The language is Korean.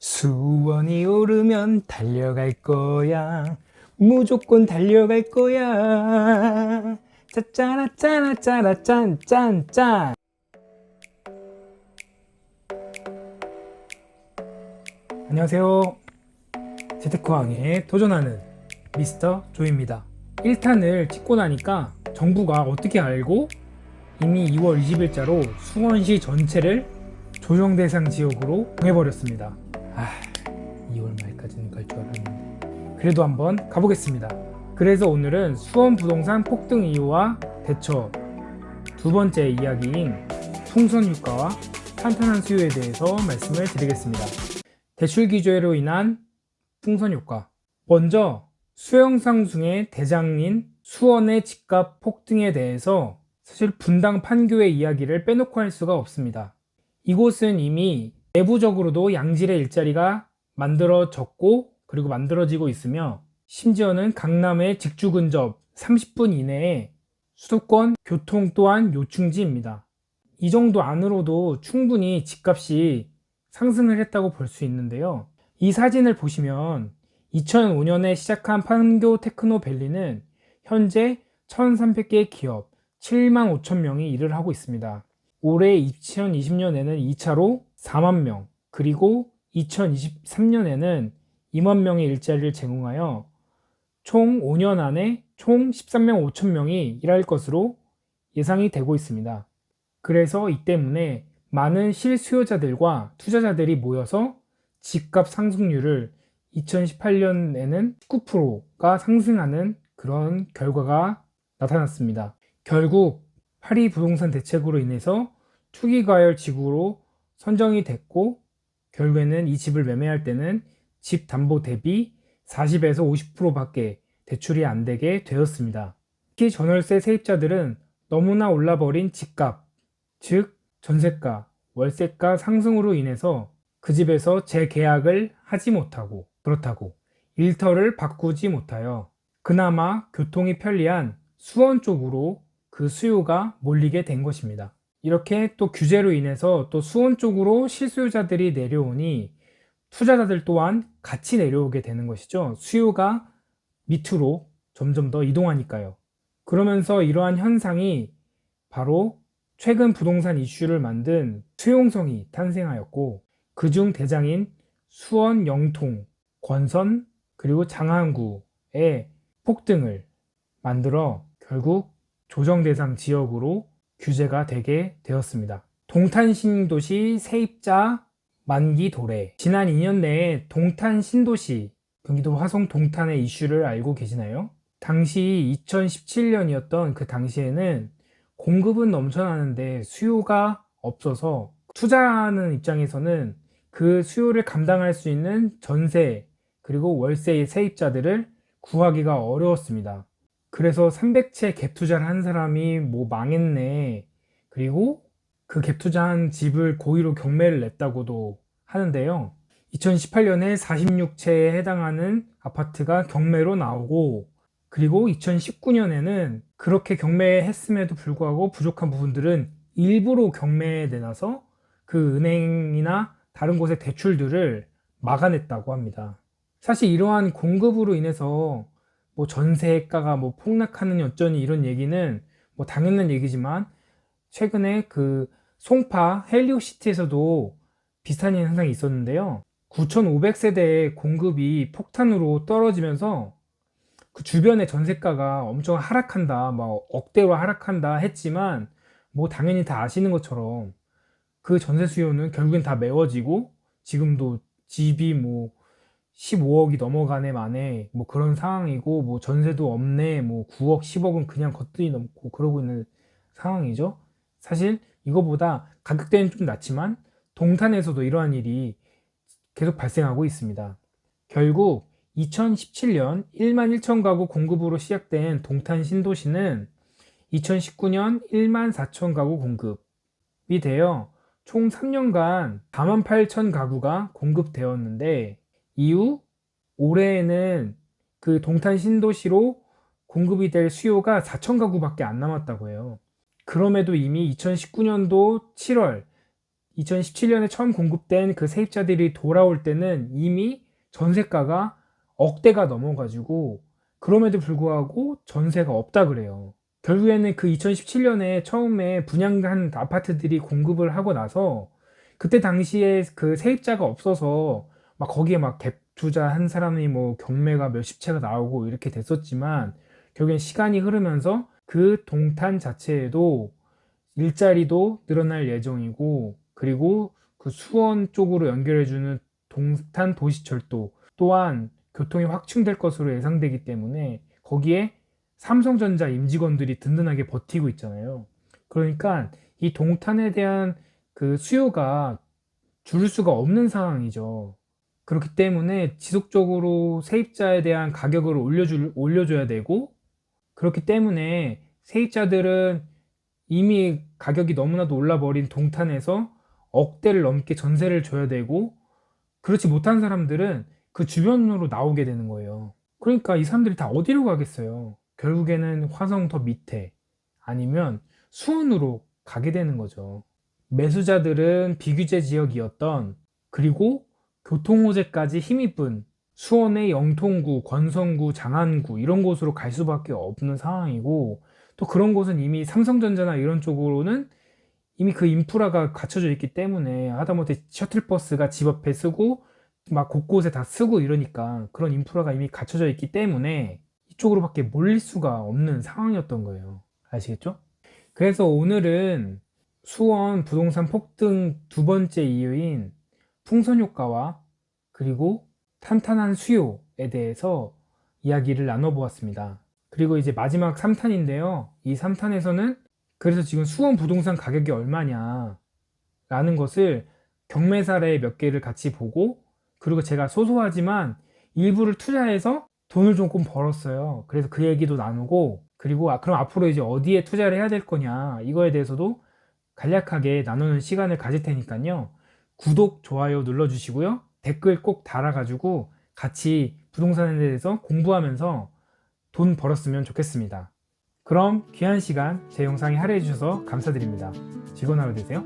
수원이 오르면 달려갈 거야. 무조건 달려갈 거야. 짜짜라 짜라 짜라 짠짠 짠. 안녕하세요. 재테크왕에 도전하는 미스터 조입니다. 1탄을 찍고 나니까 정부가 어떻게 알고 이미 2월 20일자로 수원시 전체를 조정 대상 지역으로 정해버렸습니다. 아, 2월 말까지는 갈 줄 알았는데. 그래도 한번 가보겠습니다. 그래서 오늘은 수원 부동산 폭등 이유와 대처 두 번째 이야기인 풍선 유가와 탄탄한 수요에 대해서 말씀을 드리겠습니다. 대출 기조로 인한 풍선 효과. 먼저 수용 상승의 대장인 수원의 집값 폭등에 대해서 사실 분당 판교의 이야기를 빼놓고 할 수가 없습니다. 이곳은 이미 내부적으로도 양질의 일자리가 만들어졌고 그리고 만들어지고 있으며 심지어는 강남의 직주 근접 30분 이내에 수도권 교통 또한 요충지입니다. 이 정도 안으로도 충분히 집값이 상승을 했다고 볼 수 있는데요. 이 사진을 보시면 2005년에 시작한 판교 테크노밸리는 현재 1,300개의 기업 7만 5천 명이 일을 하고 있습니다. 올해 2020년에는 2차로 4만 명, 그리고 2023년에는 2만 명의 일자리를 제공하여 총 5년 안에 총 13명 5천 명이 일할 것으로 예상이 되고 있습니다. 그래서 이 때문에 많은 실수요자들과 투자자들이 모여서 집값 상승률을 2018년에는 19%가 상승하는 그런 결과가 나타났습니다. 결국 파리 부동산 대책으로 인해서 투기과열 지구로 선정이 됐고 결국에는 이 집을 매매할 때는 집 담보 대비 40에서 50%밖에 대출이 안 되게 되었습니다. 특히 전월세 세입자들은 너무나 올라버린 집값, 즉 전세가, 월세가 상승으로 인해서 그 집에서 재계약을 하지 못하고 그렇다고 일터를 바꾸지 못하여 그나마 교통이 편리한 수원 쪽으로 그 수요가 몰리게 된 것입니다. 이렇게 또 규제로 인해서 또 수원 쪽으로 실수요자들이 내려오니 투자자들 또한 같이 내려오게 되는 것이죠. 수요가 밑으로 점점 더 이동하니까요. 그러면서 이러한 현상이 바로 최근 부동산 이슈를 만든 수용성이 탄생하였고 그중 대장인 수원 영통, 권선, 그리고 장항구의 폭등을 만들어 결국 조정 대상 지역으로 규제가 되게 되었습니다. 동탄 신도시 세입자 만기 도래. 지난 2년 내에 동탄 신도시, 경기도 화성 동탄의 이슈를 알고 계시나요? 당시 2017년이었던 그 당시에는 공급은 넘쳐나는데 수요가 없어서 투자하는 입장에서는 그 수요를 감당할 수 있는 전세 그리고 월세의 세입자들을 구하기가 어려웠습니다. 그래서 300채 갭 투자를 한 사람이 뭐 망했네. 그리고 그 갭 투자한 집을 고의로 경매를 냈다고도 하는데요. 2018년에 46채에 해당하는 아파트가 경매로 나오고 그리고 2019년에는 그렇게 경매했음에도 불구하고 부족한 부분들은 일부러 경매에 내놔서 그 은행이나 다른 곳의 대출들을 막아냈다고 합니다. 사실 이러한 공급으로 인해서 뭐 전세가가 뭐 폭락하는 여전히 이런 얘기는 뭐 당연한 얘기지만 최근에 그 송파 헬리오시티에서도 비슷한 현상이 있었는데요. 9,500세대의 공급이 폭탄으로 떨어지면서 그 주변의 전세가가 엄청 하락한다, 막 억대로 하락한다 했지만 뭐 당연히 다 아시는 것처럼 그 전세 수요는 결국엔 다 메워지고 지금도 집이 뭐 15억이 넘어가네 만에 뭐 그런 상황이고 뭐 전세도 없네 뭐 9억 10억은 그냥 거뜬히 넘고 그러고 있는 상황이죠. 사실 이거보다 가격대는 좀 낮지만 동탄에서도 이러한 일이 계속 발생하고 있습니다. 결국 2017년 1만 1천 가구 공급으로 시작된 동탄 신도시는 2019년 1만 4천 가구 공급이 되어 총 3년간 4만 8천 가구가 공급되었는데 이후 올해에는 그 동탄 신도시로 공급이 될 수요가 4천 가구밖에 안 남았다고 해요. 그럼에도 이미 2019년도 7월 2017년에 처음 공급된 그 세입자들이 돌아올 때는 이미 전세가가 억대가 넘어가지고 그럼에도 불구하고 전세가 없다 그래요. 결국에는 그 2017년에 처음에 분양한 아파트들이 공급을 하고 나서 그때 당시에 그 세입자가 없어서 막 거기에 막 갭 투자 한 사람이 뭐 경매가 몇십 채가 나오고 이렇게 됐었지만 결국엔 시간이 흐르면서 그 동탄 자체에도 일자리도 늘어날 예정이고 그리고 그 수원 쪽으로 연결해주는 동탄 도시철도 또한 교통이 확충될 것으로 예상되기 때문에 거기에 삼성전자 임직원들이 든든하게 버티고 있잖아요. 그러니까 이 동탄에 대한 그 수요가 줄 수가 없는 상황이죠. 그렇기 때문에 지속적으로 세입자에 대한 가격을 올려줄, 올려줘야 되고 그렇기 때문에 세입자들은 이미 가격이 너무나도 올라버린 동탄에서 억대를 넘게 전세를 줘야 되고 그렇지 못한 사람들은 그 주변으로 나오게 되는 거예요. 그러니까 이 사람들이 다 어디로 가겠어요? 결국에는 화성 더 밑에 아니면 수원으로 가게 되는 거죠. 매수자들은 비규제 지역이었던 그리고 교통호재까지 힘입은 수원의 영통구, 권성구, 장안구 이런 곳으로 갈 수밖에 없는 상황이고 또 그런 곳은 이미 삼성전자나 이런 쪽으로는 이미 그 인프라가 갖춰져 있기 때문에 하다못해 셔틀버스가 집 앞에 쓰고 막 곳곳에 다 쓰고 이러니까 그런 인프라가 이미 갖춰져 있기 때문에 이쪽으로밖에 몰릴 수가 없는 상황이었던 거예요. 아시겠죠? 그래서 오늘은 수원 부동산 폭등 두 번째 이유인 풍선 효과와 그리고 탄탄한 수요에 대해서 이야기를 나눠보았습니다. 그리고 이제 마지막 3탄인데요. 이 3탄에서는 그래서 지금 수원 부동산 가격이 얼마냐 라는 것을 경매 사례 몇 개를 같이 보고 그리고 제가 소소하지만 일부를 투자해서 돈을 조금 벌었어요. 그래서 그 얘기도 나누고 그리고 아, 그럼 앞으로 이제 어디에 투자를 해야 될 거냐 이거에 대해서도 간략하게 나누는 시간을 가질 테니까요. 구독, 좋아요 눌러주시고요. 댓글 꼭 달아가지고 같이 부동산에 대해서 공부하면서 돈 벌었으면 좋겠습니다. 그럼 귀한 시간 제 영상에 할애해 주셔서 감사드립니다. 즐거운 하루 되세요.